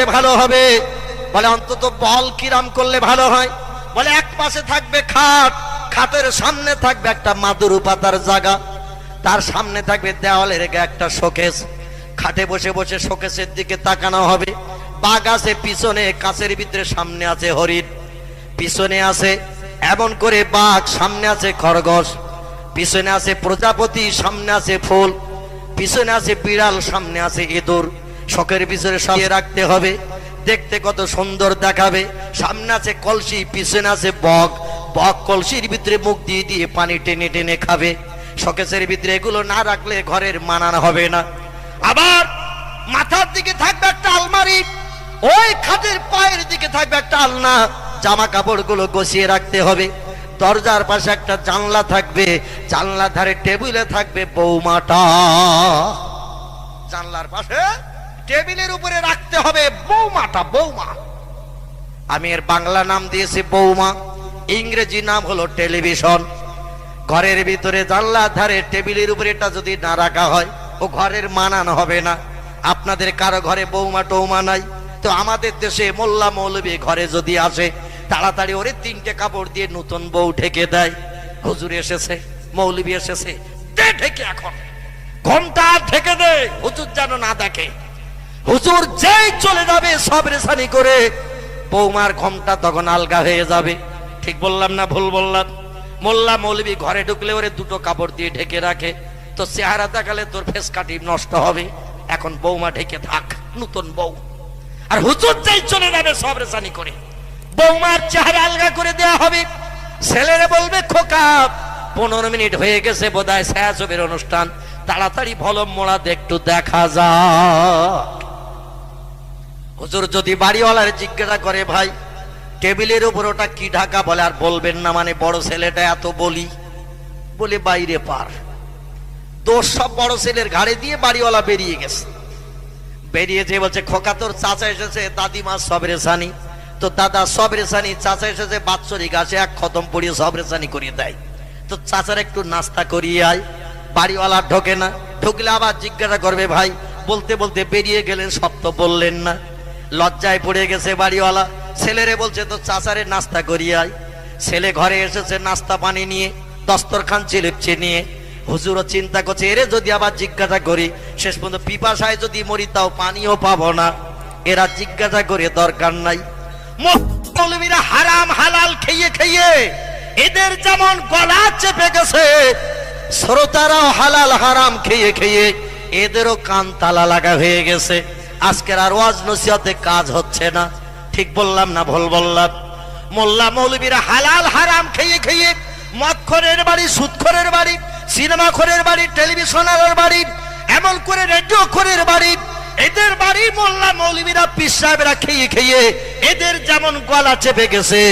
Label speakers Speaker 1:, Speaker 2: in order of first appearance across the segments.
Speaker 1: করতে ভালো হবে। বলে অন্তত বল কিরাম করলে ভালো হয়। বলে এক পাশে থাকবে খাট, খাটের সামনে থাকবে একটা মাদুর পাতার জায়গা তার সামনে থাকবে দেওয়ালের একটা শোকেস। খাটে বসে বসে শোকেসের দিকে তাকানো হবে। বাঘ আছে, পিছনে কাছের ভিতরে সামনে আছে হরিণ। পিছনে আছে এমন করে বাঘ, সামনে আছে খরগোশ। পিছনে আছে প্রজাপতি, সামনে আছে ফুল। পিছনে আছে বিড়াল, সামনে আছে ইঁদুর। শখের পিছনে সাজিয়ে রাখতে হবে। দেখতে কত সুন্দর দেখাবে। সামনে আছে কলসি পিছনে আছে বক। বক কলসির ভিতরে মুখ দিয়ে দিয়ে পানি টেনে টেনে খাবে। শকেসের ভিতরে এগুলো না রাখলে ঘরের মানান হবে না। আবার মাথার দিকে থাকবে একটা আলমারি। ওই খাটের পায়ের দিকে থাকবে একটা আলনা। জামা কাপড়গুলো গছিয়ে রাখতে হবে। দরজার পাশে একটা জানলা থাকবে। জানলা ধারে টেবিলে থাকবে বৌমাটা। জানলার পাশে টেবিলের উপরে রাখতে হবে বৌমাটা, বৌমা। আমি এর বাংলা নাম দিয়েছি বৌমা, ইংরেজি নাম হলো টেলিভিশন। ঘরের ভিতরে জানলার ধারে টেবিলের উপরে এটা যদি না রাখা হয়, ও ঘরের মানান হবে না। আপনাদের কারও ঘরে বৌমা টৌমা নাই, তো আমাদের দেশে মোল্লা মৌলবী ঘরে যদি আসে, তাড়াতাড়ি ওরে তিনটে কাপড় দিয়ে নতুন বউ ঢেকে দেয়। হুজুর এসেছে, মৌলবী এসেছে, দে ঢেকে এখন। ঘণ্টা ঢেকে দে, হুজুর যেন না দেখে। হুজুর যেই চলে যাবে, সব রেসানি করে বৌমার ঘমটা তখন আলগা হয়ে যাবে। ঠিক বললাম না ভুল বললাম? মোল্লা মৌলবী ঘরে ঢুকলে ওরে দুটো কাপড় দিয়ে ঢেকে রাখে। তো চেহারা দেখালে তোর ফেস কাটি নষ্ট হবে। এখন বৌমা ঢেকে থাক, নতুন বউ। আর হুজুর যেই চলে যাবে, সব রেসানি করে। বৌমার চেহারা আলগা করে দেয়া হবে। ছেলেরা বলবে, খোকা, পনেরো মিনিট হয়ে গেছে, বোধহয় ছায়াছবির অনুষ্ঠান। তাড়াতাড়ি ভলম মোড়া একটু দেখা যাক। হুজুর, যদি বাড়িওয়ালার জিজ্ঞাসা করে ভাই, টেবিলের উপর ওটা কি ঢাকা বলে, আর বলবেন না মানে বড় ছেলেটা এত বলি, বলে বাইরে পার। দোষ সব বড় ছেলের ঘাড়ে দিয়ে বাড়িওয়ালা বেরিয়ে গেছে। বেরিয়ে যে বলছে, খোকা তোর চাচা এসেছে, দাদিমা সবরে সানি। তো দাদা সবরে সানি, চাচা এসেছে, বাৎসরিক আসে, এক খতম পড়িয়ে সবরে সানি করিয়ে দেয়। তো চাচার একটু নাস্তা করিয়ে আয়, বাড়িওয়ালা ঢোকে না। ঢুকলে আবার জিজ্ঞাসা করবে ভাই, বলতে বলতে বেরিয়ে গেলেন, সব তো বললেন না। লজ্জায় পড়ে গেছে বাড়িওয়ালা। ছেলেরে বলছে তো চাচারে নাস্তা করিয়ে আয়। ছেলে ঘরে এসেছে নাস্তা পানি নিয়ে, দস্তরখান চিলিপছে নিয়ে। হুজুরও চিন্তা করছে, এরে যদি আবার জিজ্ঞাসা করি, শেষ পর্যন্ত পিপাসায় যদি মরি, তাও পানিও পাবো না। এরা জিজ্ঞাসা করে দরকার নাই। মৌলবীরা হারাম হালাল খেয়ে খেয়ে এদের যেমন গলা চেপে গেছে, শ্রোতারাও হালাল হারাম খেয়ে খেয়ে এদেরও কান তালা লাগা হয়ে গেছে। আজকের আর ওয়াজ নসিহতে কাজ হচ্ছে না। ঠিক বললাম না ভুল বললাম? মোল্লা মৌলবীরা হালাল হারাম খেয়ে খেয়ে মদখরের বাড়ি, সুদখরের বাড়ি, সিনেমা খরের বাড়ি টেলিভিশনের বাড়ি, এমন করে রেডিও খরের বাড়ি, এদের বাড়ি মোল্লা মৌলবীরা পীর সাহেবরা খেয়ে খেয়ে এদের যেমন গলা চেপে গেছে।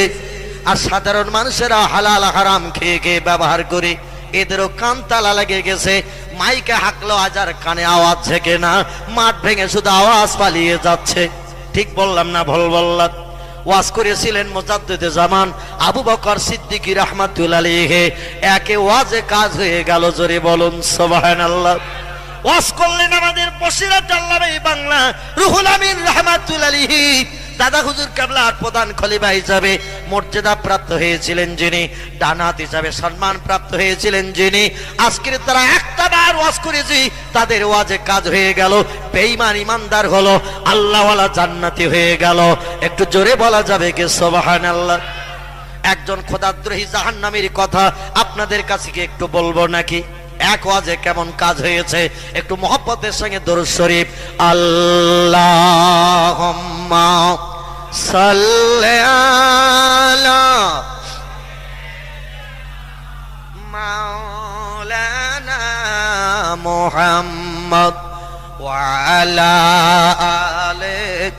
Speaker 1: আর সাধারণ মানুষেরা হালাল হারাম খেয়ে খেয়ে ব্যবহার করে এদেরও কান তালা লেগে গেছে। মাইকে হাঁকলো আজার কানে আওয়াজ ঝেঁকে না। মাঠ ভেঙে শুধু আওয়াজ পালিয়ে যাচ্ছে। ঠিক বললাম না ভুল বললাম। ওয়াজ করেছিলেন মোজাদ্দেদে জামান আবু বকর সিদ্দিকী রহমাতুল্লাহ আলাইহি। একে ওয়াজে কাজ হয়ে গেল, জোরে বলুন, সুবহানাল্লাহ। ওয়াজ করলেন আমাদের বসিরাত আল্লাহ বাংলা। রুহুল আমিন রহমাতুল্লাহ আলাইহি। দাদা হুজুর কেবলার প্রধান খলিফা হিসাবে মর্যাদা প্রাপ্ত হয়েছিলেন যিনি ডানাত হিসাবে সম্মান প্রাপ্ত হয়েছিলেন যিনি। আজকের তারা একটা বার ওয়াজ করেছি, তাদের ওয়াজে কাজ হয়ে গেল, বেঈমান ইমানদার হলো, আল্লাহওয়ালা জান্নাতি হয়ে গেল। একটু জোরে বলা যাবে কি, সুবহানাল্লাহ? একজন খোদাদ্রোহী জাহান্নামীর কথা আপনাদের কাছে কি একটু বলব নাকি? এক ওয়াজে কেমন কাজ হয়েছে? একটু মহব্বতের সঙ্গে দরু শরীফ। আল্লাহ মোহাম্মদ ওয়ালা আলে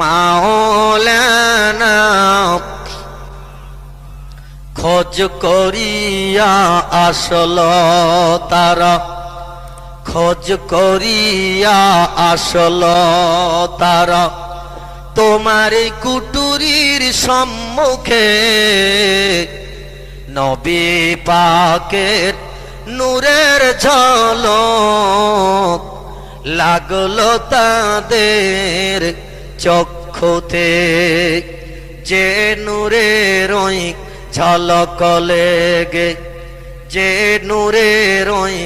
Speaker 1: মাওলানা খোঁজ করিয়া আসল তারা। খোঁজ করিয়া আসল তারা। তোমার কুটুরির সম্মুখে নবী পাকের নূরের ঝলক লাগল তাদের চক্ষুতে। যে নূরের ঝলক লেগে, যে নূরের ওই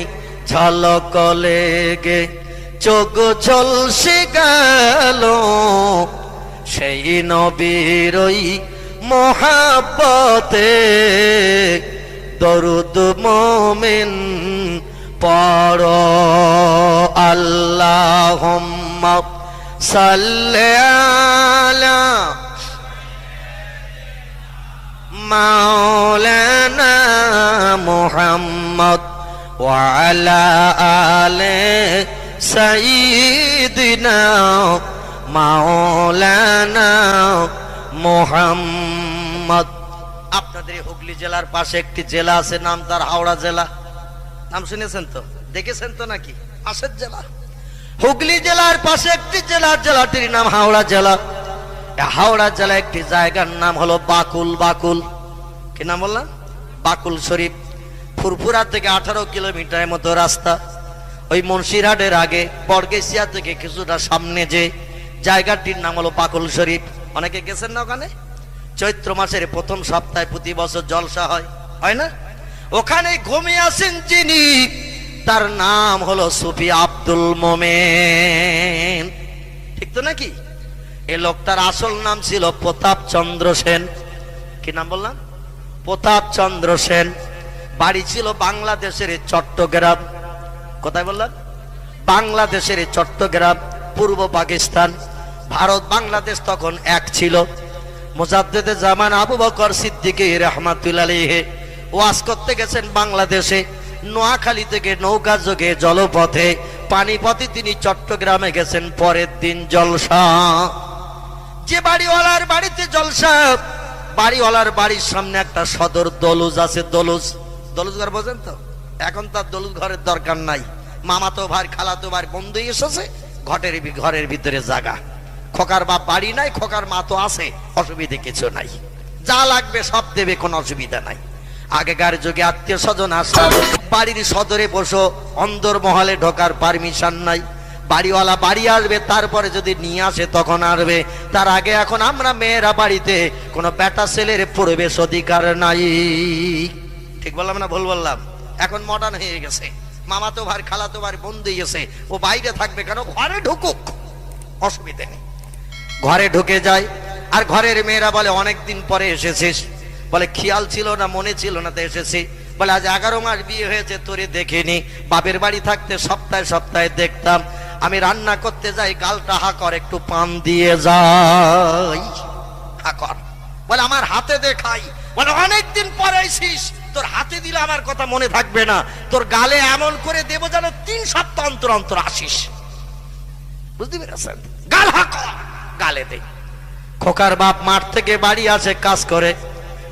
Speaker 1: ঝলক লেগে, চোখ ঝলসে গেল, সেই নবীর ওই মহাব্বতে। দরুদ মোমিন পর আল্লাহ সাল্লে মাওলানা মোহাম্মদ ওয়ালা সঈদ সাইদিনা মাওলানা মোহাম্মদ। আপনাদের হুগলি জেলার পাশে একটি জেলা আছে, নাম তার হাওড়া জেলা। নাম শুনেছেন তো? দেখেছেন তো নাকি? পাশের জেলা। হুগলি জেলার পাশে একটি জেলা, জেলাটির নাম হাওড়া জেলা। হাওড়া জেলা একটি জায়গার নাম হলো বাকুল বাকুল। কি নাম বললাম? বাকুল শরীফ। ফুরফুরা থেকে আঠারো কিলোমিটারের মতো রাস্তা। ওই মুন্সিরহাটের আগে, বর্গেসিয়া থেকে কিছুটা সামনে যে জায়গাটির নাম হলো বাকুল শরীফ। অনেকে গেছেন না ওখানে? চৈত্র মাসের প্রথম সপ্তাহে প্রতি বছর জলসা হয়। হয় না? ওখানে ঘুমিয়ে আসেন যিনি, তার নাম হলো সুফি আব্দুল মোমেন। ঠিক তো নাকি? এ লোকটার আসল নাম ছিল প্রতাপ চন্দ্র সেন। কি নাম বললাম? প্রতাপ চন্দ্র সেন। বাড়ি ছিল বাংলাদেশের চট্টগ্রাম। কোথায় বললাম বাংলাদেশের চট্টগ্রাম, পূর্ব পাকিস্তান। ভারত, বাংলাদেশ তখন এক ছিল। মুজাদ্দেদে জামান আবু বকর সিদ্দিকী রহমাতুল্লাহে ওয়াজ করতে গেছেন বাংলাদেশে। নোয়াখালী থেকে নৌকা যোগে জলপথে, পানিপথে তিনি চট্টগ্রামে গেছেন পরের দিন জলসা। যে বাড়িওয়ালার বাড়িতে জলসা বাড়িওয়ালার বাড়ির সামনে একটা সদর দলুজ আছে, দলুজ। দলুজ ঘর বোঝেন তো? এখন তার দলুজ ঘরের দরকার নাই। মামা তো ভাই খালা তো ভাই, বন্ধুই এসেছে, ঘটের ঘরের ভিতরে জাগা। খোকার বাপ বাড়ি নাই, খোকার মা তো আছে, অসুবিধে কিছু নাই। যা লাগবে সব দেবে, কোনো অসুবিধা নাই। আগেকার যুগে আত্মীয় স্বজন আসা, বাড়ির সদরে বসো অন্দর মহলে ঢোকার পারমিশন নাই। বাড়িওয়ালা বাড়ি আসবে, তারপরে যদি নিয়ে আসে তখন আসবে। তার আগে এখন আমরা মেয়েরা বাড়িতে কোনো বেটা ছেলের প্রবেশ অধিকার নাই। ঠিক বললাম না, ভুল বললাম? এখন মডার্ন হয়ে গেছে। মামা তো ভাই, খালা তো ভাই বন্ধু গেছে। ও বাইরে থাকবে কেন? ঘরে ঢুকুক। অসুবিধে নেই। ঘরে ঢুকে যায়। আর ঘরের মেয়েরা বলে, অনেক দিন পরে এসেছিস। বলে, খেয়াল ছিল না, মনে ছিল না তো এসেছি। বলে, আজ এগারো মাস বিয়ে হয়েছে, তোরে দেখিনি। বাপের বাড়ি থাকতে সপ্তাহে সপ্তাহে দেখতাম। আমি রান্না করতে যাই গালটা হাকর একটু পান দিয়ে যাই। হাকর বলে, আমার হাতে দেখাই বলে, অনেকদিন পরে এসিস তোর হাতে দিলে আমার কথা মনে থাকবে না। তোর গালে এমন করে দেবো যেন তিন সপ্তাহ অন্তর অন্তর আসিস। বুঝতে পেরেছেন? গাল হাকর গালে দে। খোকার বাপ মাঠ থেকে বাড়ি আসে, কাজ করে।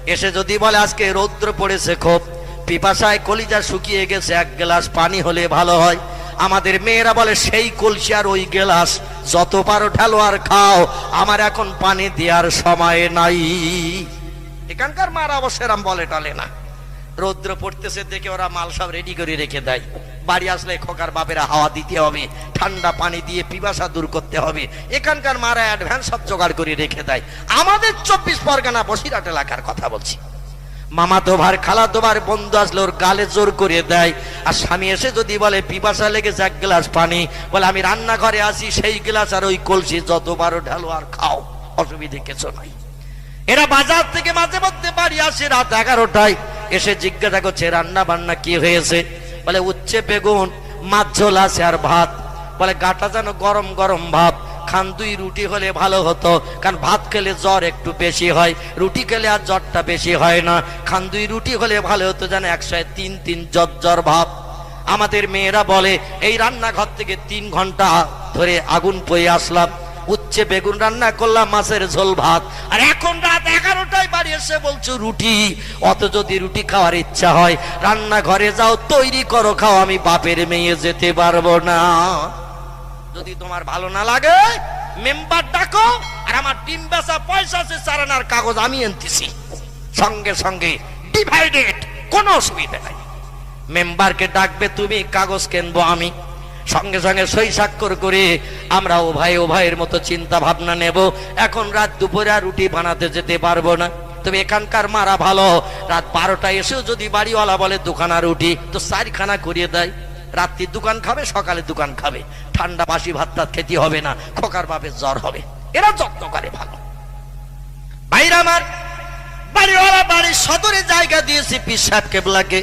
Speaker 1: এসে যদি বলে, আজকে রৌদ্র পড়েছে খুব, পিপাসায় কলিজা শুকিয়ে গেছে, এক গ্লাস পানি হলে ভালো হয়। আমাদের মেয়েরা বলে, সেই কলসি আর ওই গেলাস, যত পারো ঢালো আর খাও, আমার এখন পানি দেওয়ার সময় নাই। এখানকার মারা অবশ্য এরম বলে টলে না। রৌদ্র পড়তেছে দেখে ওরা মাল সব রেডি করে রেখে দেয়। বাড়ি আসলে খোকার বাপেরা হাওয়া দিতে হবে, ঠান্ডা পানি দিয়ে পিপাসা দূর করতে হবে। এখানকার মারা অ্যাডভান্স সব জোগাড় করে রেখে দেয়। আমাদের চব্বিশ পরগনা বসিরহাট এলাকার কথা বলছি। মামা তোভার খালা তোভার বন্ধু আসলে ওর গালে জোর করে দেয়। আর স্বামী এসে যদি বলে, পিপাসা লেগেছে, এক গ্লাস পানি। বলে, আমি রান্নাঘরে আসি, সেই গ্লাস আর ওই কলসি যতবারও ঢালো আর খাও, অসুবিধে কিছু নাই। এরা বাজার থেকে মাঝে মধ্যে বাড়ি আসে রাত এগারোটায়। এসে জিজ্ঞাসা করছে রান্না বান্না কি হয়েছে? বলে, উচ্ছে, বেগুন, মাছ ঝোল আছে আর ভাত। বলে, গাটা যেন গরম গরম ভাব। খান দুই রুটি হলে ভালো হতো, কারণ ভাত খেলে জ্বর একটু বেশি হয়, রুটি খেলে আর জ্বরটা বেশি হয় না। খান দুই রুটি হলে ভালো হতো যেন একশো তিন তিন জ্বর জ্বর ভাব আমাদের মেয়েরা বলে, এই রান্নাঘর থেকে তিন ঘণ্টা ধরে আগুন পয়ে আসলাম। উচ্ছে বেগুন রান্না করলাম, মাছের ঝোল ভাত। আর এখন রাত এগারোটায় বাড়ি এসে বলছো রুটি। অত যদি রুটি খাওয়ার ইচ্ছা হয়, রান্নাঘরে যাও, তৈরি করো, খাও, আমি বাপের মেয়ে যেতে পারব না। যদি তোমার ভালো না লাগে মেম্বার ডাকো, আর আমার ডিম বেচা পয়সা আছে চারানার কাগজ আমি আনতেছি। সঙ্গে সঙ্গে ডিভাইডেড কোনো অসুবিধা নাই। মেম্বারকে ডাকবে, তুমি কাগজ কিনবো আমি। সঙ্গে সঙ্গে সই স্বাক্ষর করে আমরা ও ভাই ও ভাইয়ের মতো চিন্তা ভাবনা নেব। এখন রাত দুপুরে আর রুটি বানাতে যেতে পারব না। তবে এখানকার মারা ভালো। রাত বারোটা এসেও যদি বাড়িওয়ালা বলে দুখানা রুটি, তো চারখানা করিয়ে দেয়। রাত্রির দোকান খাবে সকালে দোকান খাবে। ঠান্ডা বাসি ভাত টাত খেতে হবে না, খোকার বাপের জ্বর হবে। এরা যত্ন করে ভালো। ভাইরা আমার, বাড়িওয়ালা বাড়ির সদরে জায়গা দিয়েছে পিসাব কেবলাকে।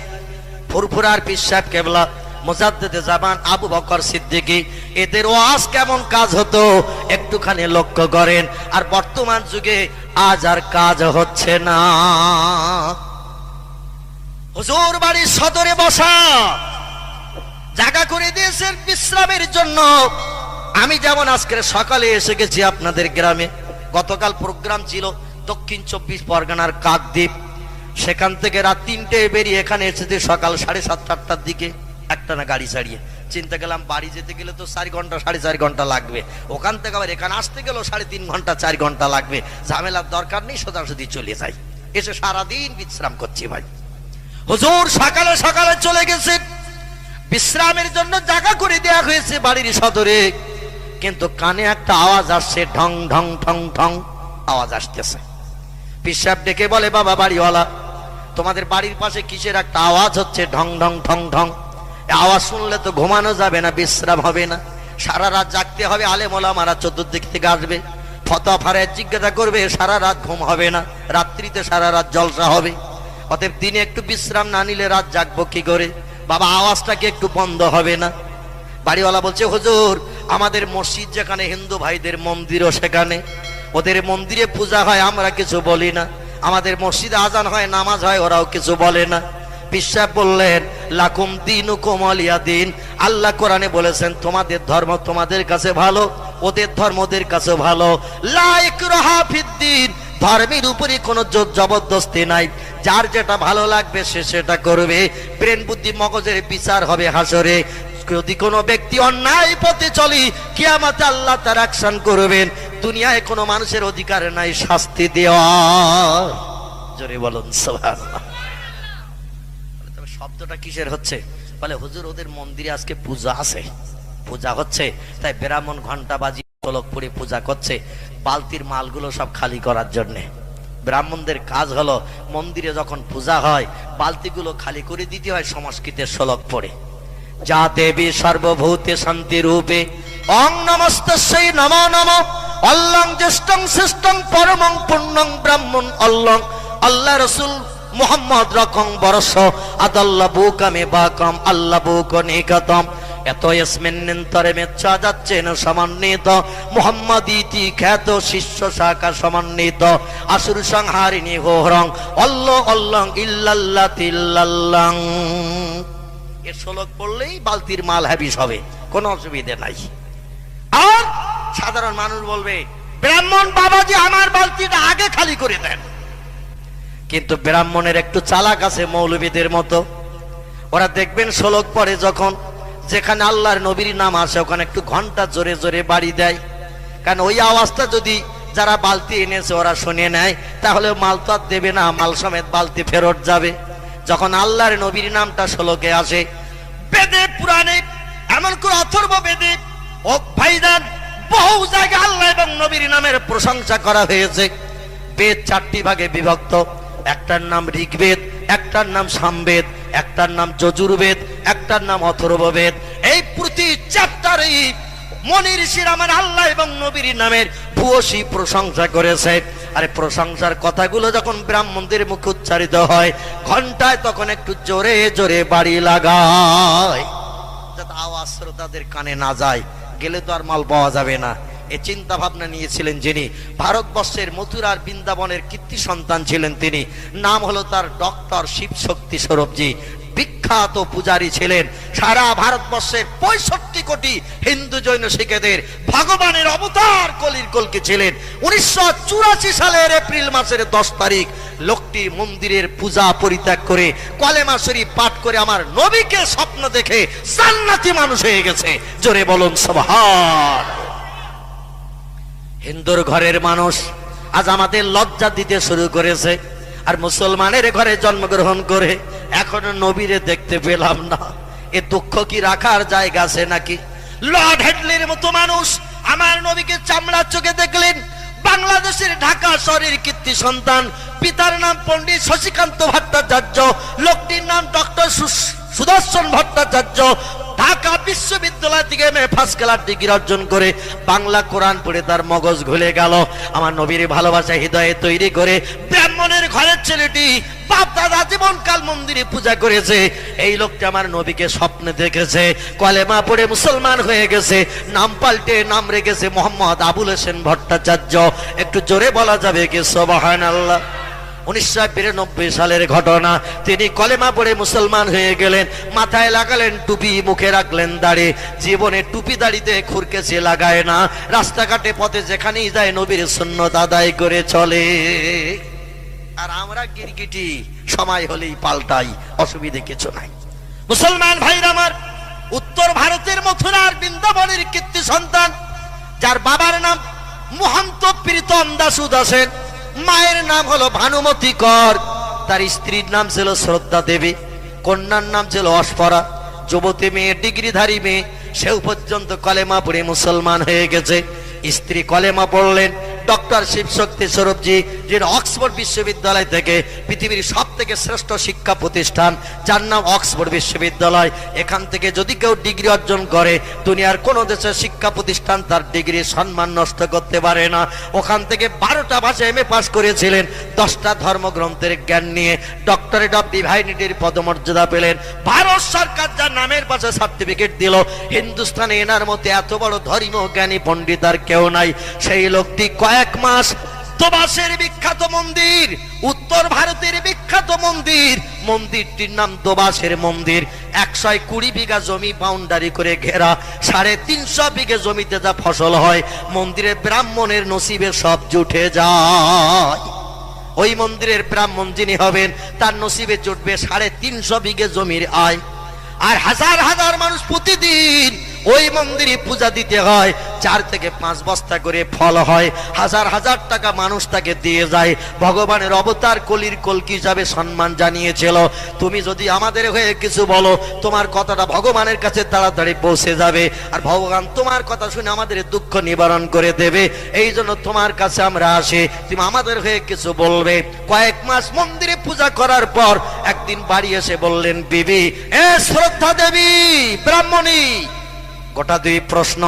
Speaker 1: ফুরফুরার পিসাব কেবলা, মোজাদ্দেদে জামান, আবু বকর সিদ্দিকী। এদের ওয়াজ কেমন কাজ হতো, একটুখানি লক্ষ্য করেন। আর বর্তমান যুগে আজ আর কাজ হচ্ছে না। হুজুর বাড়ির সদরে বসা। জায়গা করে দিয়েছেন বিশ্রামের জন্য। আমি যেমন আজকের সকালে এসে গেছি আপনাদের গ্রামে, গতকাল প্রোগ্রাম ছিল দক্ষিণ চব্বিশ পরগনার কাকদ্বীপ। সেখান থেকে রাত তিনটে বেরিয়ে এখানে এসেছে সকাল সাড়ে সাতটা, আটটার দিকে। একটা না গাড়ি ছাড়িয়ে। চিন্তা গেলাম বাড়ি যেতে গেলে তো চার ঘণ্টা, সাড়ে চার ঘণ্টা লাগবে। ওখান থেকে আবার এখানে আসতে গেলেও সাড়ে তিন ঘণ্টা, চার ঘণ্টা লাগবে। ঝামেলার দরকার নেই, সোজাসুজি চলে যাই। এসে সারাদিন বিশ্রাম করছি ভাই। হুজুর, সকালে সকালে চলে গেছে বিশ্রামের জন্য জায়গা করে দেয়া হয়েছে বাড়ির সদরে। কিন্তু কানে একটা আওয়াজ আসছে, ঢং ঢং ঠং ঠং আওয়াজ আসতেছে। পিসাব ডেকে বলে, বাবা, বাড়িওয়ালা, তোমাদের বাড়ির পাশে কিসের একটা আওয়াজ হচ্ছে? ঢং ঢং ঢং এ আওয়াজ শুনলে তো ঘুমানো যাবে না, বিশ্রাম হবে না। সারা রাত জাগতে হবে আলে মোলা মারা চতুর্দিক থেকে আসবে। ফতা ফারায় জিজ্ঞাসা করবে, সারা রাত ঘুম হবে না, রাত্রিতে সারা রাত জলসা হবে। অতএব দিনে একটু বিশ্রাম না নিলে রাত জাগবো কি করে? বাবা, আওয়াজটা কি একটু বন্ধ হবে না? বাড়িওয়ালা বলছে, হুজুর, আমাদের মসজিদ যেখানে হিন্দু ভাইদের মন্দিরও সেখানে। ওদের মন্দিরে পূজা হয়, আমরা কিছু বলি না। আমাদের মসজিদে আজান হয়, নামাজ হয়, ওরাও কিছু বলে না। বিশ্বাস বললেন, লাকুম দিন কোমলিয়া দিন। আল্লাহ কোরআনে বলেছেন, তোমাদের ধর্ম তোমাদের কাছে ভালো, ওদের ধর্ম ওদের কাছে ভালো। লাইক রহাফিদ্দিন ধর্মের উপরে কোনো জোর জবরদস্তি নাই। যার যেটা ভালো লাগবে সে সেটা করবে। ব্রেন বুদ্ধি মগজের বিচার হবে হাসরে। যদি কোনো ব্যক্তি অন্যায় পথে চলি, কিয়ামতে আল্লাহ তার অ্যাকশন করবেন। দুনিয়ায় কোনো মানুষের অধিকার নাই, শাস্তি দেওয়া। জোরে বলুন শব্দটা কিসের হচ্ছে? বলে, হুজুর, ওদের মন্দিরে আজকে পূজা আছে। পূজা হচ্ছে, তাই ব্রাহ্মণ ঘণ্টা বাজি পলক পরে পূজা করছে, বালতির মালগুলো সব খালি করার জন্যে। ব্রাহ্মণদের কাজ হলো মন্দিরে যখন পূজা হয়, বালতিগুলো খালি করে দিতে হয় সংস্কৃতের শ্লোক পড়ে। যা দেবী সর্বভূতে শান্তি রূপে, অং নমস্তস্যই নম নম, অল্লং জ্যেষ্ঠং শ্রেষ্ঠং পরমং পূর্ণং ব্রাহ্মণ অল্লং, আল্লাহ রসুল মোহাম্মদ রকম বরস আদাল্লা বুকামে বাকম আল্লাহ বুক নিকতম এত ইসমিন্নন্তরে মেচ্ছা যাচ্ছে না সমন্বিত। মোহাম্মদ ইতি খ্যাত শিষ্য শাখা সমন্বিত। আসুর সংহারিণী হোহরং, অল্ল অল্লং ইল্লাল্লাহ তিল্লাল্লাং। এ শ্লোক পড়লেই বালতির মাল হ্যাবিস হবে, কোনো অসুবিধে নাই। আর সাধারণ মানুষ বলবে, ব্রাহ্মণ বাবাজি আমার বালতিটা আগে খালি করে দেন। কিন্তু ব্রাহ্মণের একটু চালাক আছে মৌলবীদের মতো। ওরা দেখবেন শ্লোক পরে যখন যেখানে আল্লাহর নবীর নাম আসে ওখানে একটু ঘণ্টা জোরে জোরে বাড়ি দেয়। কারণ ওই আওয়াজটা যদি যারা বালতি এনেছে, ওরা শুনে নেয়, তাহলে মাল তো আর দেবে না, মাল সমেত বালতি ফেরত যাবে। যখন আল্লাহর নবীর নামটা শ্লোকে আসে, বেদে পুরাণে এমন করে অথর্ব বেদে ও ভাইজান বহু জায়গায় আল্লাহ এবং নবীর নামের প্রশংসা করা হয়েছে। বেদ চারটি ভাগে বিভক্ত, একটার নাম ঋগ্বেদ, একটার নাম সামবেদ। একটার নাম যজুর্বেদ, একটার নাম অথর্ববেদ। এই প্রতি চ্যাপ্টারেই মনির ঋষির আমার আল্লাহ এবং নবীর নামের ভূয়সী প্রশংসা করেছে। আরে প্রশংসার কথাগুলো যখন ব্রাহ্মণদের মুখে উচ্চারিত হয়, ঘন্টায় তখন একটু জোরে জোরে বাড়ি লাগায়। যাতে আওয়াজ শ্রোতাদের কানে না যায়, গেলে তো আর মাল পাওয়া যাবে না। এ চিন্তা ভাবনা নিয়েছিলেন যিনি। ভারতবর্ষের মথুরার বৃন্দাবনের কীর্তি সন্তান ছিলেন তিনি। নাম হলো তার ডক্টর শিব শক্তি স্বরূপজি বিখ্যাত পূজারী ছিলেন। সারা ভারতবর্ষের পঁয়ষট্টি কোটি হিন্দু জৈন শিখেদের ভগবানের অবতার কলির কলকে ছিলেন। উনিশশো চুরাশি সালের এপ্রিল মাসের দশ তারিখ লোকটি মন্দিরের পূজা পরিত্যাগ করে কলেমা শরীফ পাঠ করে আমার নবীকে স্বপ্ন দেখে জান্নাতি মানুষ হয়ে গেছে। জোরে বলুন সবহার হিন্দুর ঘরের মানুষ আজ আমাদের লজ্জা দিতে শুরু করেছে আর মুসলমানের ঘরে জন্মগ্রহণ করে এখনও নবীরে দেখতে পেলাম না। এ দুঃখ কি রাখার জায়গা আছে নাকি? লর্ড হেডলির মতো মানুষ আমার নবীকে চামড়ার চোখে দেখলেন। বাংলাদেশের ঢাকা শহরের কীর্তি সন্তান, পিতার নাম পণ্ডিত শশীকান্ত ভট্টাচার্য, লোকটির নাম ডক্টর সুদর্শন ভট্টাচার্য ঢাকা বিশ্ববিদ্যালয় থেকে এ ফার্স্ট ক্লাস ডিগ্রি অর্জন করে বাংলা কোরআন পড়ে তার মগজ ঘুলে গেল। আমার নবীর ভালোবাসা হৃদয়ে তৈরি করে ব্রাহ্মণের ঘরের ছেলেটি বাপ দাদা জীবনকাল মন্দিরে পূজা করেছে। এই লোকটা আমার নবীকে স্বপ্নে দেখেছে, কলেমা পড়ে মুসলমান হয়ে গেছে, নাম পাল্টে নাম রেখেছে মোহাম্মদ আবুল হোসেন ভট্টাচার্য। একটু জোরে বলা যাবে কি? সবাহান আল্লাহ উনিশশো বিরানব্বই সালের ঘটনা। তিনি কলেমা পড়ে মুসলমান হয়ে গেলেন, মাথায় লাগালেন টুপি, মুখে রাখলেন দাড়ি। জীবনে টুপি দাড়িতে খুরকেছে লাগায় না। রাস্তাঘাটে পথে যেখানেই যায় নবীর সুন্নত আদায় করে চলে। আর আমরা গিরগিটি, সময় হলেই পাল্টাই, অসুবিধে কিছু নাই। মুসলমান ভাইরা আমার, উত্তর ভারতের মথুরার বৃন্দাবনের কীর্তি সন্তান, যার বাবার নাম মহন্ত প্রীতম দাসু দাসেন মায়ের নাম হলো ভানুমতি কর। তার স্ত্রীর নাম ছিল শ্রদ্ধা দেবী, কন্যার নাম ছিল অস্পরা। যুবতী মেয়ে, ডিগ্রিধারী মেয়ে, সেও পর্যন্ত কলেমা পড়ে মুসলমান হয়ে গেছে। স্ত্রী কলেমা পড়লেন, ডক্টর শিবশক্তি স্বরূপজি, যিনি অক্সফোর্ড বিশ্ববিদ্যালয় থেকে পৃথিবীর সব থেকে শ্রেষ্ঠ শিক্ষা প্রতিষ্ঠান, যার নাম অক্সফোর্ড বিশ্ববিদ্যালয়। এখান থেকে যদি কেউ ডিগ্রি অর্জন করে, দুনিয়ার কোন দেশের শিক্ষা প্রতিষ্ঠান তার ডিগ্রি সম্মান নষ্ট করতে পারে না। ওখান থেকে বারোটা ভাষা এম এ পাস করেছিলেন, দশটা ধর্মগ্রন্থের জ্ঞান নিয়ে ডক্টরেট অফ ডিভাইনিটির পদমর্যাদা পেলেন। ভারত সরকার যার নামের পাশে সার্টিফিকেট দিল, হিন্দুস্তানে এনার মধ্যে এত বড় ধর্মীয় জ্ঞানী পণ্ডিত আর কেউ নাই। সেই লোকটি কয়েক মাস দোবাসের বিখ্যাত মন্দির, উত্তর ভারতের বিখ্যাত মন্দির। মন্দিরটির নাম দোবাসের মন্দির। একশো কুড়ি বিঘা জমি বাউন্ডারি করে ঘেরা। সাড়ে তিনশো বিঘে জমিতে যা ফসল হয় মন্দিরের ব্রাহ্মণের নসিবে সব জুটে যায়। ওই মন্দিরের ব্রাহ্মণ যিনি হবেন, তার নসিবে জুটবে সাড়ে তিনশো বিঘে জমির আয়। আর হাজার হাজার মানুষ প্রতিদিন ওই মন্দিরে পূজা দিতে হয়। চার থেকে পাঁচ বস্তা করে ফল হয়। হাজার হাজার টাকা মানুষ তাকে দিয়ে যায়। ভগবানের অবতার কলির কলকি হিসাবে সম্মান জানিয়েছিল। তুমি যদি আমাদের হয়ে কিছু বলো, তোমার কথাটা ভগবানের কাছে তাড়াতাড়ি পৌঁছে যাবে। আর ভগবান তোমার কথা শুনে আমাদের দুঃখ নিবারণ করে দেবে। এই জন্য তোমার কাছে আমরা আসি। তুমি আমাদের হয়ে কিছু বলবে। কয়েক মাস মন্দিরে পূজা করার পর একদিন বাড়ি এসে বললেন, বিবি, এ শ্রদ্ধা দেবী, ব্রাহ্মণী গোটা দুই প্রশ্ন।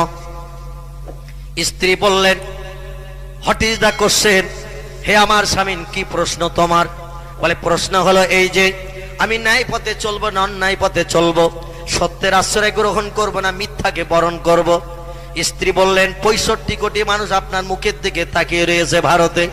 Speaker 1: স্ত্রী বললেন হোয়াট ইজ দ্য হে আমার স্বামীন, কি প্রশ্ন তোমার? বলে, প্রশ্ন হলো এই যে, আমি ন্যায় পথে চলবো না অন্যায় পথে চলবো। সত্যের আশ্রয় গ্রহণ করব না, মিথ্যাকে বরণ করব। স্ত্রী বললেন, পঁয়ষট্টি কোটি মানুষ আপনার মুখের দিকে তাকিয়ে রয়েছে ভারতে।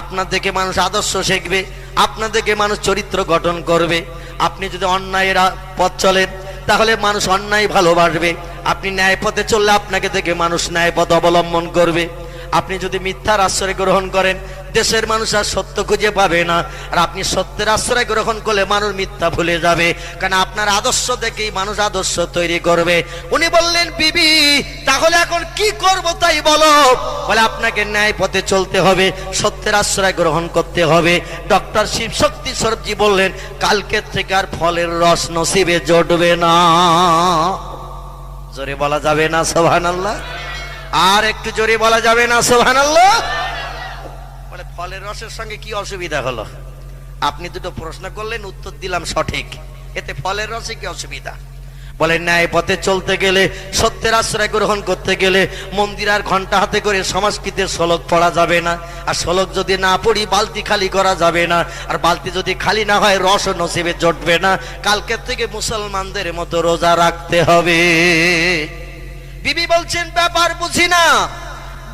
Speaker 1: আপনার দেখে মানুষ আদর্শ শিখবে, আপনার দেখে মানুষ চরিত্র গঠন করবে। আপনি যদি অন্যায়ের পথ চলেন, তাহলে মানুষ অন্যায় ভালোবাসবে আপনি ন্যায় পথে চললে আপনাকে দেখে মানুষ ন্যায় পথ অবলম্বন করবে। আপনি যদি মিথ্যার আশ্রয় গ্রহণ করেন, দেশের মানুষ আর সত্য খুঁজে পাবে না। আর আপনি সত্যের আশ্রয় গ্রহণ করলে মানুষ মিথ্যা ভুলে যাবে। কারণ আপনার আদর্শ দেখেই মানুষ আদর্শ তৈরি করবে। উনি বললেন, বিবি, তাহলে এখন কি করব তাই বলো? বলে, আপনাকে ন্যায় পথে চলতে হবে, সত্যের আশ্রয় গ্রহণ করতে হবে। ডক্টর শিব শক্তি সরবজি বললেন, কালকের থেকে আর ফলের রস নসিবে জটবে না। জোরে বলা যাবে না সোহান আল্লাহ আর একটু জোরে বলা যাবে না সোহান আল্লাহ বলে, ফলের রসের সঙ্গে কি অসুবিধা হলো? আপনি দুটো প্রশ্ন করলেন, উত্তর দিলাম সঠিক। এতে ফলের রসে কি অসুবিধা? বলে ন্যায় পথে চলতে গেলে, সত্যের আশ্রয় গ্রহণ করতে গেলে মন্দির আর ঘণ্টা হাতে করে সংস্কৃতের শ্লোক পড়া যাবে না। আর শ্লোক যদি না পড়ি, বালতি খালি করা যাবে না। আর বালতি যদি খালি না হয়, রস নসিবে জটবে না। কালকের থেকে মুসলমানদের মতো রোজা রাখতে হবে। বিবি বলছেন, ব্যাপার বুঝি না।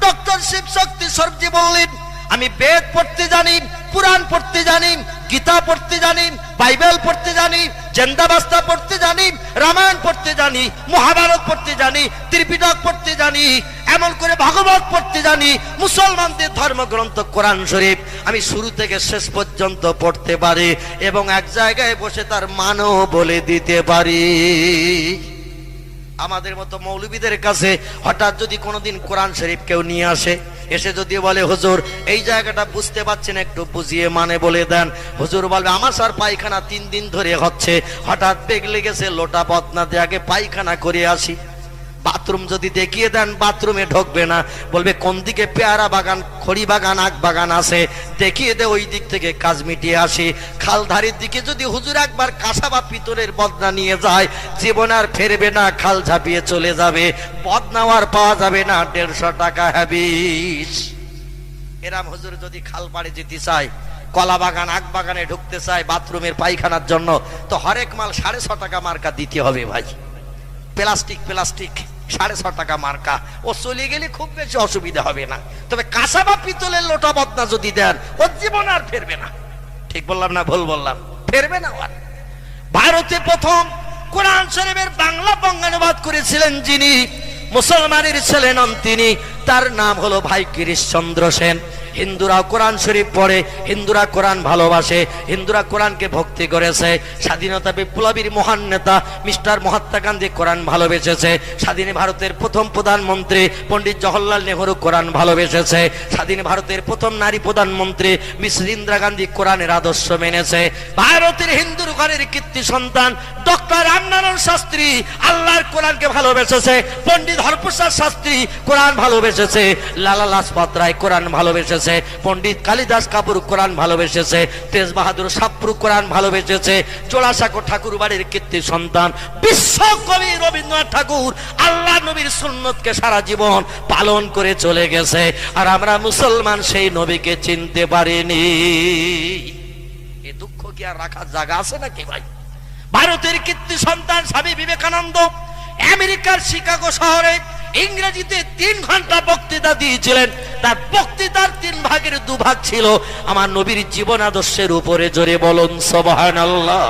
Speaker 1: ডক্টর শিব শক্তি সরজি বললেন আমি বেদ পড়তে জানি পুরাণ পড়তে জানি, গীতা পড়তে জানি, বাইবেল পড়তে জানি, জেন্দাবাস্তা পড়তে জানি, রামায়ণ পড়তে জানি, মহাভারত পড়তে জানি, ত্রিপিটক পড়তে জানি, এমন করে ভাগবত পড়তে জানি, মুসলমানদের ধর্মগ্রন্থ কোরআন শরীফ আমি শুরু থেকে শেষ পর্যন্ত পড়তে পারি এবং এক জায়গায় বসে তার মানও বলে দিতে পারি। আমাদের মতো মৌলবীদের কাছে হঠাৎ যদি কোনোদিন কোরআন শরীফ কেউ নিয়ে আসে এসে যদি বলে, হুজুর, এই জায়গাটা বুঝতে পারছেন, একটু বুঝিয়ে মানে বলে দেন। হুজুর বলবে, আমার স্যার পায়খানা তিন দিন ধরে হচ্ছে। হঠাৎ পেগ লেগেছে লোটা পথনাতে আগে পায়খানা করে আসি। বাথরুম যদি দেখিয়ে দেন, বাথরুমে ঢুকবে না। বলবে, কোন দিকে পেয়ারা বাগান, খড়ি বাগান, আখ বাগান আছে? দেখিয়ে দে, ওই দিক থেকে কাজ মিটিয়ে আসি। খালধারির দিকে যদি হুজুর একবার কাঁসা বা পিতলের বদনা নিয়ে যায়, জীবন আর ফেরবে না, খাল ঝাঁপিয়ে চলে যাবে। বদনাও আর পাওয়া যাবে না, দেড়শো টাকা হ্যাবিস এরাম হুজুর যদি খাল পাড়ে যেতে চায়, কলা বাগান, আখ বাগানে ঢুকতে চায়, বাথরুমের পায়খানার জন্য, তো হরেক মাল সাড়ে ছ টাকা মার্কা দিতে হবে ভাই। Plastic plastic. সাড়ে ছ টাকা মার্কা। ও চলে গেলে খুব বেশি অসুবিধা হবে না। তবে কাঁসা বা পিতলের লোটা বদনা যদি দেন, ও জীবন আর ফেরবে না। ঠিক বললাম না ভুল বললাম? ফেরবে না আর। ভারতে প্রথম কোরআন শরীফের বাংলা বঙ্গানুবাদ করেছিলেন যিনি, মুসলমানের ছিলেন তিনি। তার নাম হলো ভাই গিরিশচন্দ্র সেন। হিন্দুরা কোরআন শরীফ পড়ে, হিন্দুরা কোরআন ভালোবাসে, হিন্দুরা কোরআনকে ভক্তি করেছে, স্বাধীনতা বিপ্লবীর মহান নেতা মিস্টার মহাত্মা গান্ধী কোরআন ভালোবেসেছে, স্বাধীন ভারতের প্রথম প্রধানমন্ত্রী পণ্ডিত জওহরলাল নেহরু কোরআন ভালোবেসেছে, স্বাধীন ভারতের প্রথম নারী প্রধানমন্ত্রী মিস ইন্দিরা গান্ধী কোরআনের আদর্শ মেনেছে, ভারতের হিন্দুর ঘরের কীর্তি সন্তান ডক্টর রামনারায়ণ শাস্ত্রী আল্লাহর কোরআনকে ভালোবেসেছে, পণ্ডিত হরপ্রসাদ শাস্ত্রী কোরআন ভালোবেসেছে, লালা লাজপত রায় কোরআন ভালোবেসেছে। পণ্ডিত কালিদাস কাপুর কোরআন ভালোবেসেছে, তেজ বাহাদুর সাপ্রু কোরআন ভালোবেসেছে চোড়াসাঁকো ঠাকুর বাড়ির কীর্তি সন্তান বিশ্বকবি রবীন্দ্রনাথ ঠাকুর, আল্লাহ নবীর সুন্নতকে সারা জীবন পালন করে চলে গেছে, আর আমরা মুসলমান সেই নবীকে চিনতে পারিনি। এ দুঃখ কি আর রাখার জায়গা আছে নাকি ভাই? ভারতের কীর্তি সন্তান স্বামী বিবেকানন্দ, আমেরিকার শিকাগো শহরে ইংরেজিতে তিন ঘণ্টা বক্তৃতা দিয়েছিলেন। তার বক্তৃতার তিন ভাগের দুভাগ ছিল, আমার নবীর জীবন আদর্শের উপরে জোরে বলুন সবহান আল্লাহ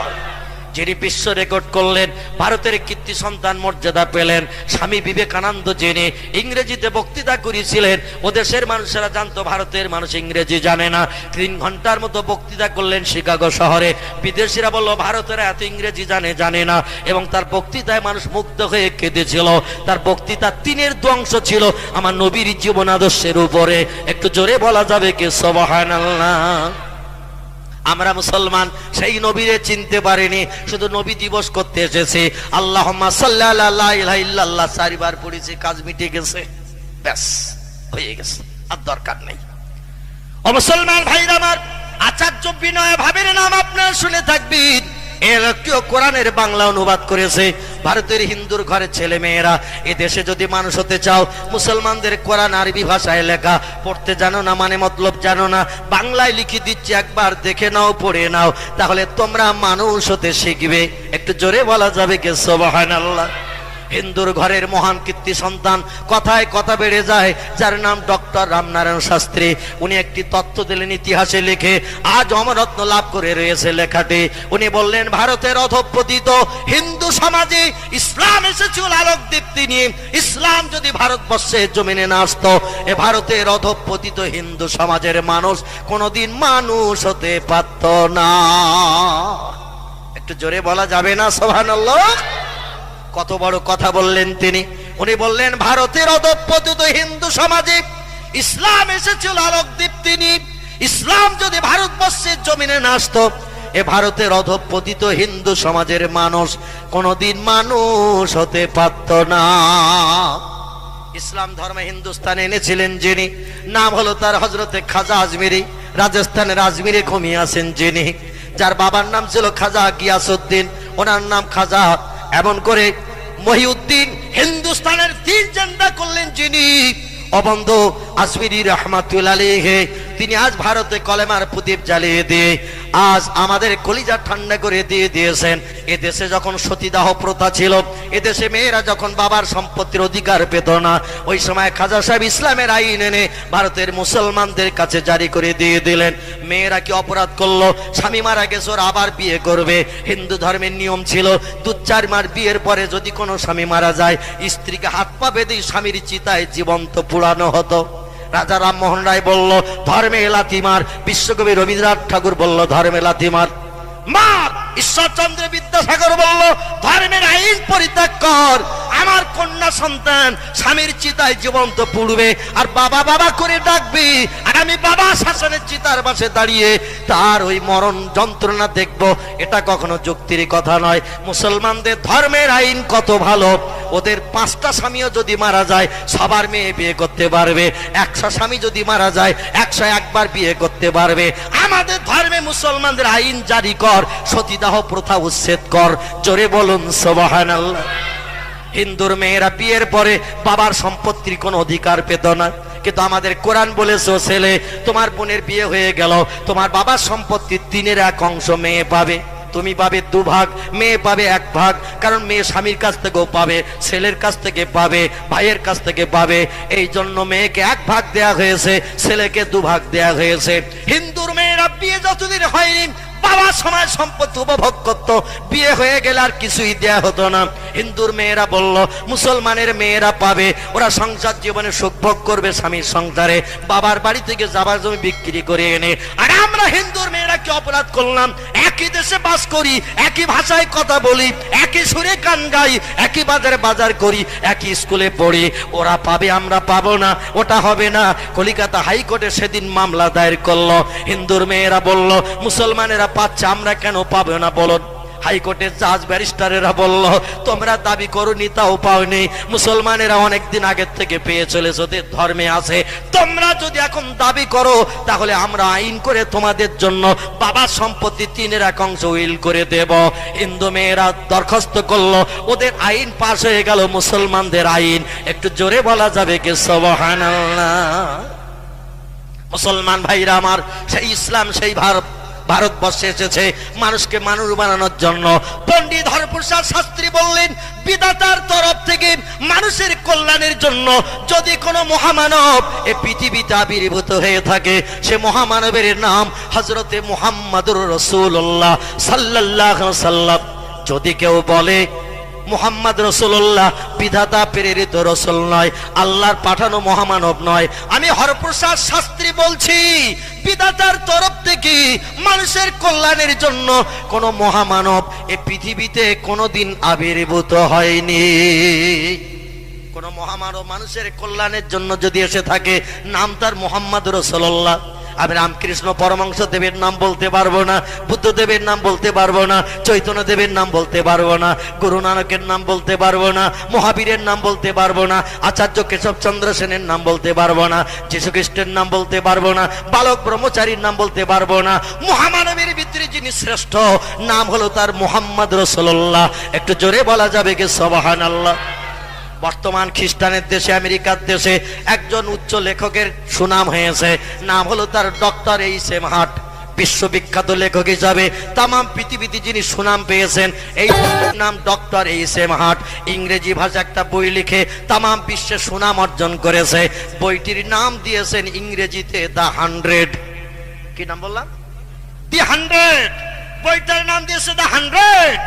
Speaker 1: যিনি বিশ্ব রেকর্ড করলেন, ভারতের কীর্তি সন্তান মর্যাদা পেলেন, স্বামী বিবেকানন্দ যিনি ইংরেজিতে বক্তৃতা করেছিলেন, ও দেশের মানুষেরা জানতো, ভারতের মানুষ ইংরেজি জানে না। তিন ঘণ্টার মতো বক্তৃতা করলেন শিকাগো শহরে। বিদেশিরা বলল, ভারতের এত ইংরেজি জানে জানে না। এবং তার বক্তৃতায় মানুষ মুগ্ধ হয়ে কেঁদেছিল। তার বক্তৃতা তিনের দু অংশ ছিল আমার নবীর জীবন আদর্শের উপরে। একটু জোরে বলা যাবে কে সবহান আমরা মুসলমান, সেই নবীরে চিনতে পারিনি। শুধু নবী দিবস করতে এসেছি। আল্লাহ সাল্লাহ চারিবার পড়েছি, কাজ মিটে গেছে। ব্যাস, হয়ে গেছে। আর দরকার নেই। মুসলমান ভাইরা আমার আচার্য বিনয় ভাবের নাম আপনার শুনে থাকবেন। কেউ কোরআনের বাংলা অনুবাদ করেছে। ভারতের হিন্দুর ঘরে ছেলে মেয়েরা এ দেশে যদি মানুষ হতে চাও, মুসলমানদের কোরআন আরবি ভাষায় লেখা। পড়তে জানো না মানে মতলব জানো না। বাংলায় লিখে দিচ্ছি, একবার দেখে নাও, পড়ে নাও। তাহলে তোমরা মানুষ হতে শিখবে। একটু জোরে বলা যাবে কে? সোবাহান আল্লাহ হিন্দুর ঘরের মহান কীর্তি সন্তান। কথায় কথা বেড়ে যায়, যার নাম ডক্টর রামনারায়ণ শাস্ত্রী। উনি একটি তত্ত্ব দিলেন, ইতিহাসে লিখে, আজ অমরত্ন লাভ করে রয়েছে লেখাটি। উনি বললেন, ভারতের অধপতিত হিন্দু সমাজে ইসলাম এসেছিল আলোক দীপ্তি নিয়ে। ইসলাম যদি ভারতবর্ষে জমিনে না আসতো, এ ভারতের অধপতিত হিন্দু সমাজের মানুষ কোনোদিন মানুষ হতে পারত না। একটু জোরে বলা যাবে না সোহানাল্লাহ কত বড় কথা বললেন তিনি। উনি বললেন, ভারতের অধপতিত হিন্দু সমাজে ইসলাম এসেছিল আলোক দীপ্তিনি ইসলাম যদি ভারতবর্ষের জমিনে না আসতো, এ ভারতের অধপতিত হিন্দু সমাজের মানুষ কোনোদিন মানুষ হতে পারত না। ইসলাম ধর্মে হিন্দুস্তানে এনেছিলেন যিনি। নাম হলো তার হজরতে খাজা আজমিরি। রাজস্থানের আজমিরে ঘুমিয়ে আছেন যিনি। যার বাবার নাম ছিল খাজা গিয়াসুদ্দিন ওনার নাম খাজা এমন করে মহিউদ্দিন হিন্দুস্তানের তীর জেন্দা করলেন যিনি। অবন্ধ আসমিরি রহমাতুল আলীহে তিনি আজ ভারতে কলেমার প্রদীপ জ্বালিয়ে দিয়ে, আজ আমাদের কলিজা ঠান্ডা করে দিয়ে দিয়েছেন। এ দেশে যখন সতীদাহ প্রথা ছিল এদেশে মেয়েরা যখন বাবার সম্পত্তির অধিকার পেত না, ওই সময় খাজা সাহেব ইসলামের আইন এনে ভারতের মুসলমানদের কাছে জারি করে দিয়ে দিলেন। মেয়েরা কি অপরাধ করল? স্বামী মারা গেছে, ওরা আবার বিয়ে করবে। হিন্দু ধর্মের নিয়ম ছিল দু চার মার বিয়ের পরে যদি কোনো স্বামী মারা যায়, স্ত্রীকে হাত পা বেঁধে স্বামীর চিতায় জীবন্ত পুরানো হতো। রাজা রামমোহন রায় বলল, ধর্মে লাথিমার বিশ্বকবি রবীন্দ্রনাথ ঠাকুর বলল, ধর্মে লাথিমার মা এটা কখনো যুক্তির কথা নয়। মুসলমানদের ধর্মের আইন কত ভালো। ওদের পাঁচটা স্বামীও যদি মারা যায়, সবার মেয়ে বিয়ে করতে পারবে। একশো স্বামী যদি মারা যায়, একশো একবার বিয়ে করতে পারবে। আমাদের ধর্মে মুসলমানদের আইন জারি কর, সতীদাহ প্রথা উচ্ছেদ কর। জোরে বলুন সোবাহান হিন্দুর মেয়েরা বিয়ের পরে বাবার সম্পত্তির কোন অধিকার পেত না। কিন্তু আমাদের কোরআন বলেছে ছেলে, তোমার বোনের বিয়ে হয়ে গেল, তোমার বাবার সম্পত্তির তিনের এক অংশ মেয়ে পাবে। তুমি পাবে দু ভাগ মেয়ে পাবে এক ভাগ কারণ মেয়ে স্বামীর কাছ থেকেও পাবে, ছেলের কাছ থেকে পাবে, ভাইয়ের কাছ থেকে পাবে। এই জন্য মেয়েকে এক ভাগ দেয়া হয়েছে, ছেলেকে দু ভাগ দেয়া হয়েছে। হিন্দুর মেয়েরা বিয়ে যতদিন হয়নি বাবা সময় সম্পত্তি উপভোগ করতো। বিয়ে হয়ে গেলে আর কিছুই দেয়া হতো না। হিন্দুর মেয়েরা বলল, মুসলমানের মেয়েরা পাবে। ওরা সংসার জীবনে সুখ ভোগ করবে স্বামীর সংসারে। বাবার বাড়ি থেকে যাবার জমি বিক্রি করে এনে। আর আমরা হিন্দুর মেয়েরা কি অপরাধ করলাম? একই দেশে বাস করি, একই ভাষায় কথা বলি, একই সুরে গান গাই, একই বাজারে বাজার করি, একই স্কুলে পড়ি। ওরা পাবে, আমরা পাবো না। ওটা হবে না। কলিকাতা হাইকোর্টে সেদিন মামলা দায়ের করল। হিন্দুর মেয়েরা বলল, মুসলমানেরা পাচ্ছে, আমরা কেন পাবো না বলো? হাইকোর্টের জাজ ব্যারিস্টারেরা বলল, তোমরা দাবি করনি, তাও পাওনি। মুসলমানেরা অনেকদিন আগের থেকে পেয়ে চলেছে, ওদের ধর্মে আছে। তোমরা যদি এখন দাবি করো, তাহলে আমরা আইন করে তোমাদের জন্য বাবার সম্পত্তি তিনের এক অংশ উইল করে দেব। হিন্দু মেয়েরা দরখাস্ত করল, ওদের আইন পাশ হয়ে গেল, মুসলমানদের আইন। একটু জোরে বলা যাবে কি? সবহানাল্লাহ। মুসলমান ভাইরা আমার, সেই ইসলাম, সেই ভারত ভারতবর্ষে এসেছে, মানুষকে মানুষ বানানোর জন্য। পণ্ডিত হরপ্রসাদ শাস্ত্রী বললেন, বিধাতার তরফ থেকে মানুষের কল্যাণের জন্য যদি কোনো মহামানব এ পৃথিবীতে আবির্ভূত হয়ে থাকে, সে মহামানবের নাম হজরতে মুহাম্মাদুর রসুল্লাহ সাল্লাল্লাহ সাল্লাম। যদি কেউ বলে, মুহাম্মদ রসুল্লাহ বিধাতা প্রেরিত রসুল নয়, আল্লাহর পাঠানো মহামানব নয়, আমি হরপ্রসাদ শাস্ত্রী বলছি বিধাতার তরফ থেকে মানুষের কল্যাণের জন্য কোন মহামানব এ পৃথিবীতে কোনোদিন আবির্ভূত হয়নি। কোন মহামানব মানুষের কল্যাণের জন্য যদি এসে থাকে, নাম তার মোহাম্মদ রসল্লাহ আমি রামকৃষ্ণ পরমাংশ দেবের নাম বলতে পারব না বুদ্ধ দেবের নাম বলতে পারব না চৈতন্য দেবের নাম বলতে পারব না গুরু নানকের নাম বলতে পারব না, মহাবীরের নাম বলতে পারব না, আচার্য কেশবচন্দ্র সেনের নাম বলতে পারব না খ্রিস্টের নাম বলতে পারব না, বালক ব্রহ্মচারীর নাম বলতে পারব না, মহামানবের ভিতরে যিনি শ্রেষ্ঠ, নাম হলো তার মোহাম্মদ রসল্লাহ একটু জোরে বলা যাবে কে সবাহান আল্লাহ বর্তমান খ্রিস্টানের দেশে, আমেরিকার দেশে একজন উচ্চ লেখকের সুনাম হয়েছে। নাম হলো তার ডক্টর এইস এম হার্ট, বিশ্ববিখ্যাত লেখক হিসাবে। তাম পৃথিবীতে যিনি সুনাম পেয়েছেন, এই নাম ডক্টর এইস এম হার্ট। ইংরেজি ভাষা একটা বই লিখে তাম বিশ্বে সুনাম অর্জন করেছে। বইটির নাম দিয়েছেন ইংরেজিতে দ্য হান্ড্রেড। কি নাম বললাম? The hundred! বইটার নাম দিয়েছে দ্য হান্ড্রেড!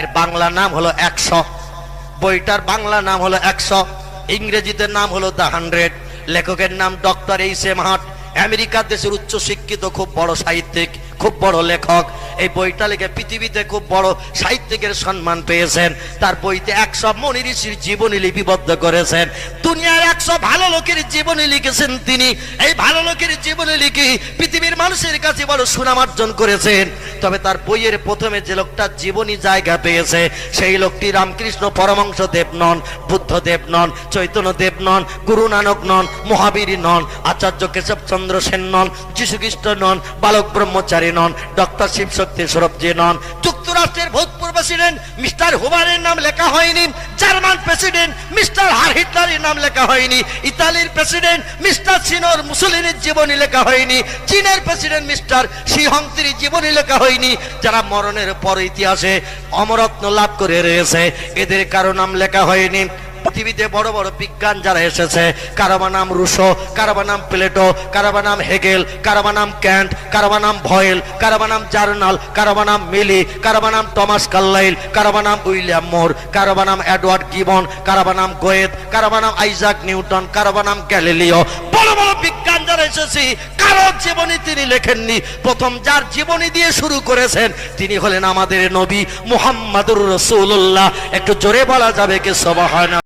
Speaker 1: এর বাংলা নাম হলো একশো। বইটার বাংলা নাম হলো একশো, ইংরেজিতে নাম হলো দ্য হান্ড্রেড। লেখকের নাম ডক্টর এইস এম হার্ট আমেরিকার দেশের উচ্চ শিক্ষিত খুব বড় সাহিত্যিক, খুব বড় লেখক। এই বইটা লিখে পৃথিবীতে খুব বড় সাহিত্যিকের সম্মান পেয়েছেন। তার বইতে একশো মনি ঋষির জীবনী লিপিবদ্ধ করেছেন। দুনিয়ার একশো ভালো লোকের জীবনী লিখেছেন তিনি। এই ভালো লোকের জীবনী লিখে পৃথিবীর মানুষের কাছে বড় সুনাম অর্জন করেছেন। তবে তার বইয়ের প্রথমে যে লোকটা জীবনী জায়গা পেয়েছে, সেই লোকটি রামকৃষ্ণ পরমাংশ দেব নন বুদ্ধদেব নন, চৈতন্য দেব নন, গুরু নানক নন মহাবীর নন, আচার্য কেশবচন্দ্র সেন নন যীশুখ্রিস্ট নন, বালক ব্রহ্মচারী নন, ডক্টর শিবশক্তি সৌরভজি নন। যুক্তরাষ্ট্রের ভূতপূর্ব প্রেসিডেন্ট মিস্টার হুবারের নাম লেখা হয়নি, জার্মান প্রেসিডেন্ট মিস্টার হার হিটলারের নাম লেখা হয়নি, ইতালির প্রেসিডেন্ট মিস্টার সিনোর মুসলিনের জীবনী লেখা হয়নি, চীনের প্রেসিডেন্ট মিস্টার শিহংতির জীবনী লেখা হয়নি, যারা মরণের পর ইতিহাসে অমরত্ন লাভ করে রয়েছে, এদের কারও নাম লেখা হয়নি। পৃথিবীতে বড় বড় বিজ্ঞান যারা এসেছে কারবা নাম রুশো কারবা নাম প্লেটো কারবা নাম হেগেল কারবা নাম ক্যান্ট কারবা নাম ভয়েল কারবা নাম জার্নাল কারবা নাম মিলি কারবা নাম টমাস কাল্লাইল কারবা নাম উইলিয়াম মোর কারবা নাম এডওয়ার্ড গিবন কারবা নাম গোয়েত কারবা নাম আইজাক নিউটন কারবা নাম গ্যালিলিও বড় বড় বিজ্ঞান যারা এসেছি কারও জীবনী তিনি লেখেননি প্রথম যার জীবনী দিয়ে শুরু করেছেন তিনি হলেন আমাদের নবী মুহাম্মাদুর রসুল্লাহ একটু জোরে বলা যাবে কি সবাহানা